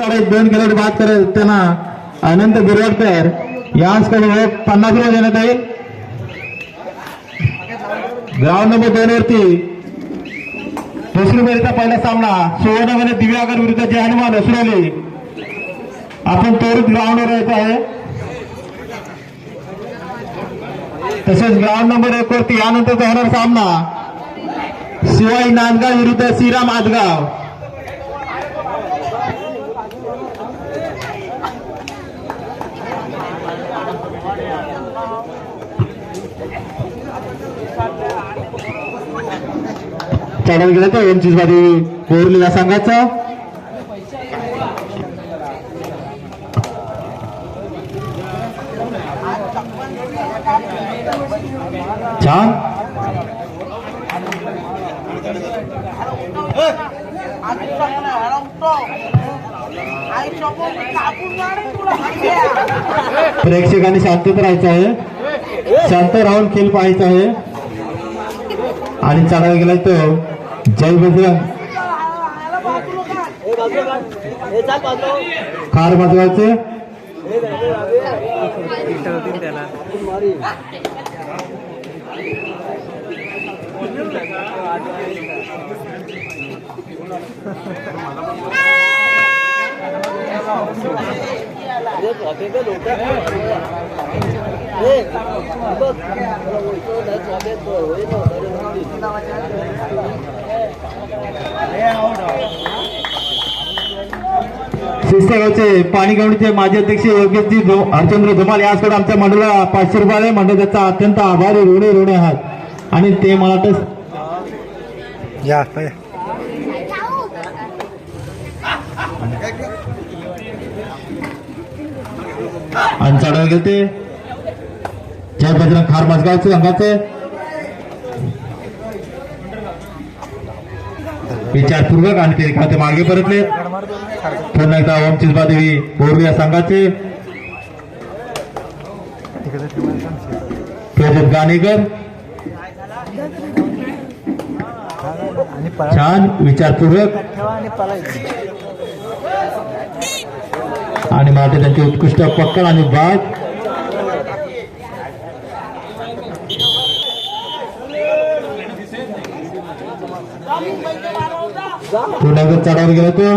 दोन किलोमीटर बाद करत त्यांना अनंत बिरवडकर. याचकडे पन्नास रुपये देण्यात येईल ग्राउंड नंबर दोन वरती दुसरी फेरीचा पहिला सामना. सुवर्णमध्ये दिव्यागर विरुद्ध जे हनुमान असुरली. आपण त्वरित ग्राउंडवर यायचं आहे. तसेच ग्राउंड नंबर एक वरती यानंतरचा होणार सामना. शिवाई नांदगाव विरुद्ध श्रीराम आदगाव. चढायला गेलं तर एमचीच बाजू कोरली सांगायचं. संघाचा छान. प्रेक्षकांनी शांतत राहायचं आहे. शांत राहून खेळ पाहायचा आहे. आणि चढायला गेला तो. जय बजरंग खार बजवायचे शिस्तगावचे पाणीगवणीचे माजी अध्यक्ष योगेशजी हरचंद्र धुमाल याचकडे आमच्या मंडळाला पाचशे रुपये. मंडळ त्याचा अत्यंत आभारी ऋणे ऋणे आहात. आणि ते मला वाटतं या आणि चढायला गेलते. जय बजरंग खार माझगावचे संघाचे विचारपूर्वक आणि ते खाते मागे परतले. पुन्हा एकदा ओम चिजबादेवी बोरवी या संघाचे प्रदीप गाणेकर. छान विचारपूर्वक. आणि पळायचं त्यांचे उत्कृष्ट पक्कड आणि बाद. पुन्हा चढावर गेला तो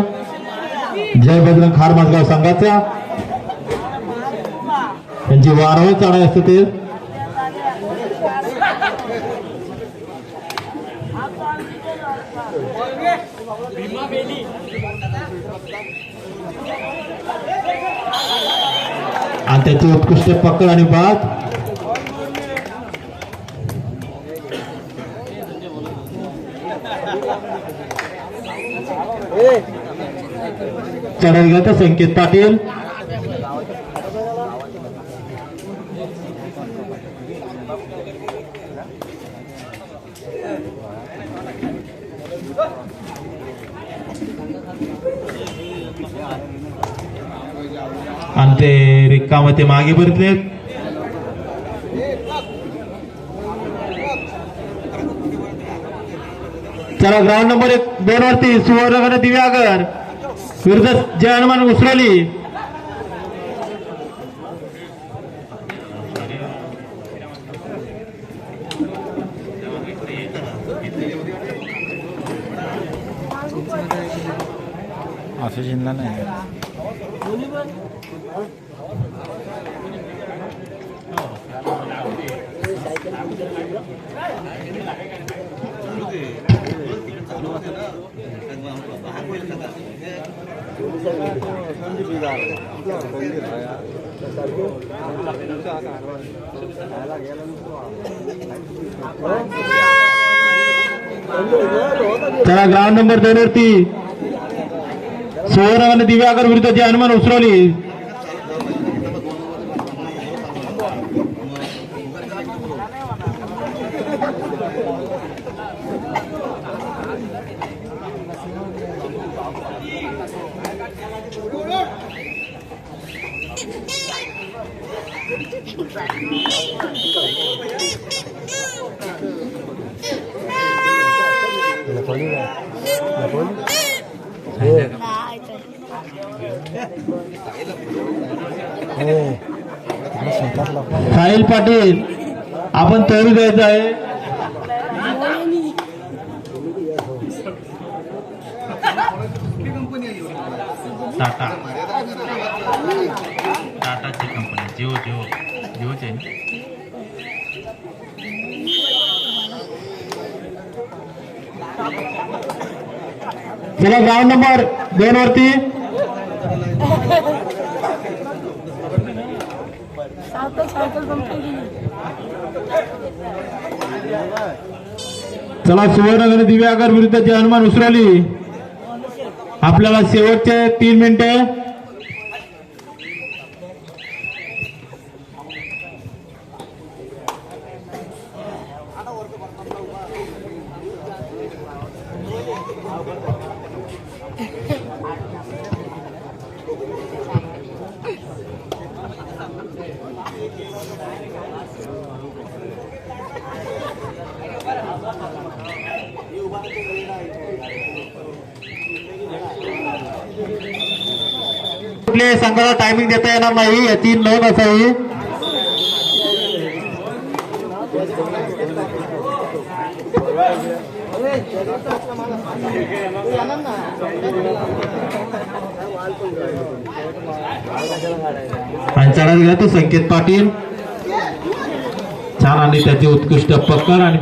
जय बजरंग खार माझगाव संघाचा. त्यांची वारंवार चढाई असते ते. आणि त्याची उत्कृष्ट पकड आणि बाद. चढाई गेला तर संकेत पाटील. आणि ते रिकाम ते मागे भरतले चला ग्राउंड नंबर एक दोन वरती सुवर्णगड दिव्यागर. विरुद्ध जय हनुमान उसराली असं जिंकला नाही. चला ग्राउंड नंबर दोन वरती सुवर्णगड दिव्यागर विरुद्ध जय हनुमान उसरवली लपवली काय लपवली हो साहिल पाटील आपण तोरी द्यायचं आहे. टाटा. टाटाची कंपनी जिओ जिओ. जिओचे आहे चला ग्राउंड नंबर दोन वरती चला सुवर्णगण दिव्यागर विरुद्ध हनुमान उसरवली आपल्याला शेवटचे तीन मिनिटे. कुठल्याही संघाला टायमिंग देता येणार नाही याची नोंद असावी पंचाळात गेला तो संकेत पाटील. छान आणि त्याची उत्कृष्ट पकड आणि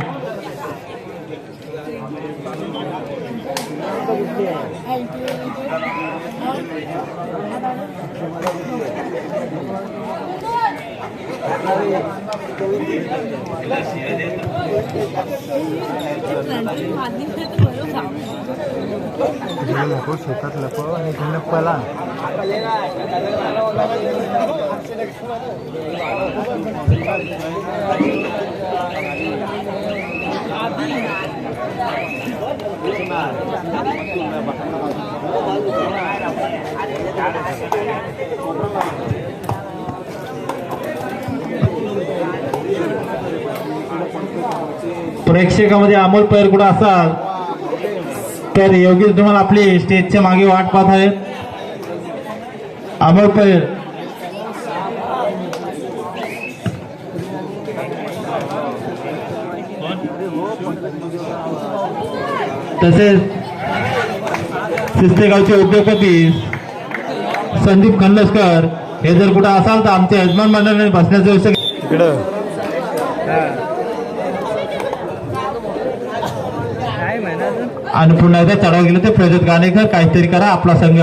नको शेतात लोक आणि घेणं पला. प्रेक्षकामध्ये अमोल पैर कुठं असाल तर योगेश तुम्हाला आपली स्टेजच्या मागे वाट पाहत आहेत. अमोल पैर तसेच सिस्तेगावचे उद्योगपती संदीप खंडसकर हे जर कुठं असाल तर आमच्या यजमान मंडळाने बसण्याचं व्यवस्था आणि पुन्हा एकदा चढाव गेलं ते प्रजोत गाणेकर काहीतरी करा आपला संघ.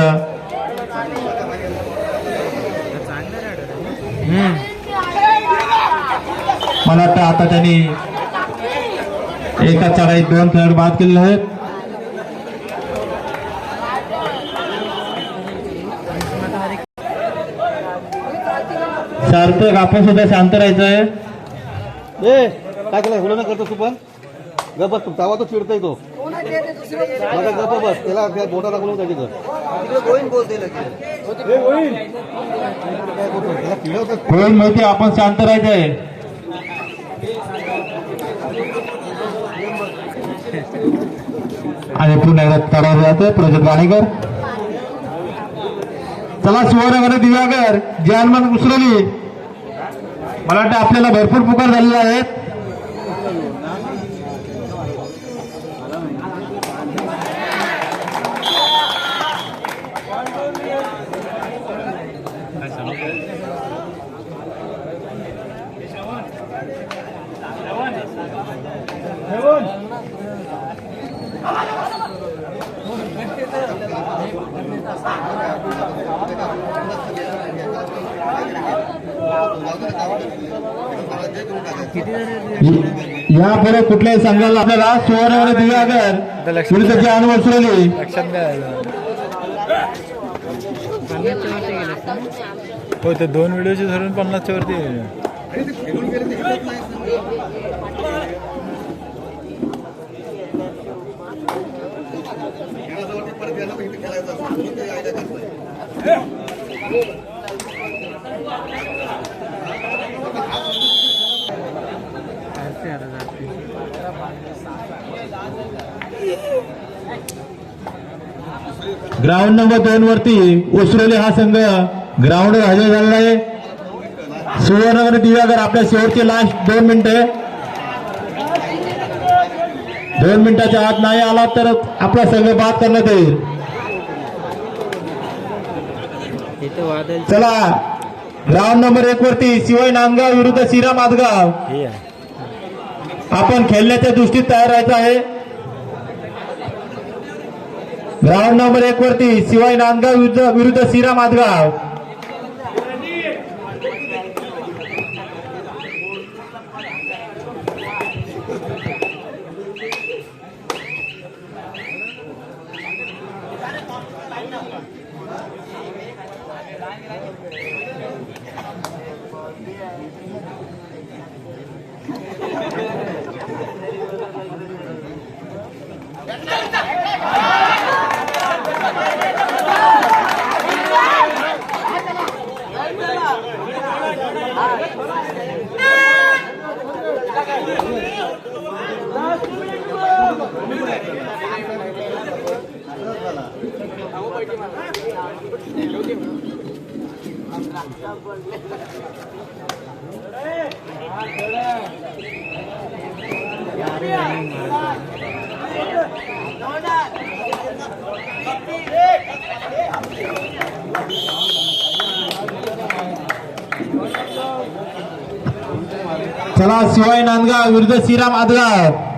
मला वाटतं आता त्यांनी एका चढाईत दोन खेळाडू बाद केलेले आहेत. सार्थक आपण सुद्धा शांत राहायचं आहे गप बस तवा तो चिडतोय तो. माझा गप बस त्याला त्या बोटा दाखवून त्याची घर. होईल माहिती आपण शांत राहायचं आहे. आणि पुन्हा एकदा चढावलं जातं प्रजोत गाणेकर चला सुवर्णगड दिव्यागर जे हनुमान उसरली. मला वाटतं आपल्याला भरपूर पुकार झालेला आहेत यापुढे कुठल्याही संघाला आपल्याला सुवर्णगड दिव्यागर विरुद्ध जे हनुमान उसरली लक्षात हो ते दोन व्हिडिओचे धरून पन्नासच्या वरती ग्राउंड नंबर दोन वरती उसरोले हा संघ ग्राउंड हजर झालेला आहे. सुवर्णनगर दिव्यागर आपल्या शेवटचे लास्ट दोन मिनिटे. दोन मिनिटाच्या आत नाही आला तर आपला संघ बाद करण्यात येईल. चला. ग्राउंड नंबर एक वरती शिवाय नांदगाव विरुद्ध श्रीराम माधगाव आपण खेळण्याच्या दृष्टीत तयार राहायचं आहे. ग्राउंड नंबर एक वरती शिवाय नांदगाव विरुद्ध विरुद्ध श्रीराम माधगाव चला शिवाय नांदगाव विरुद्ध श्रीराम माधगाव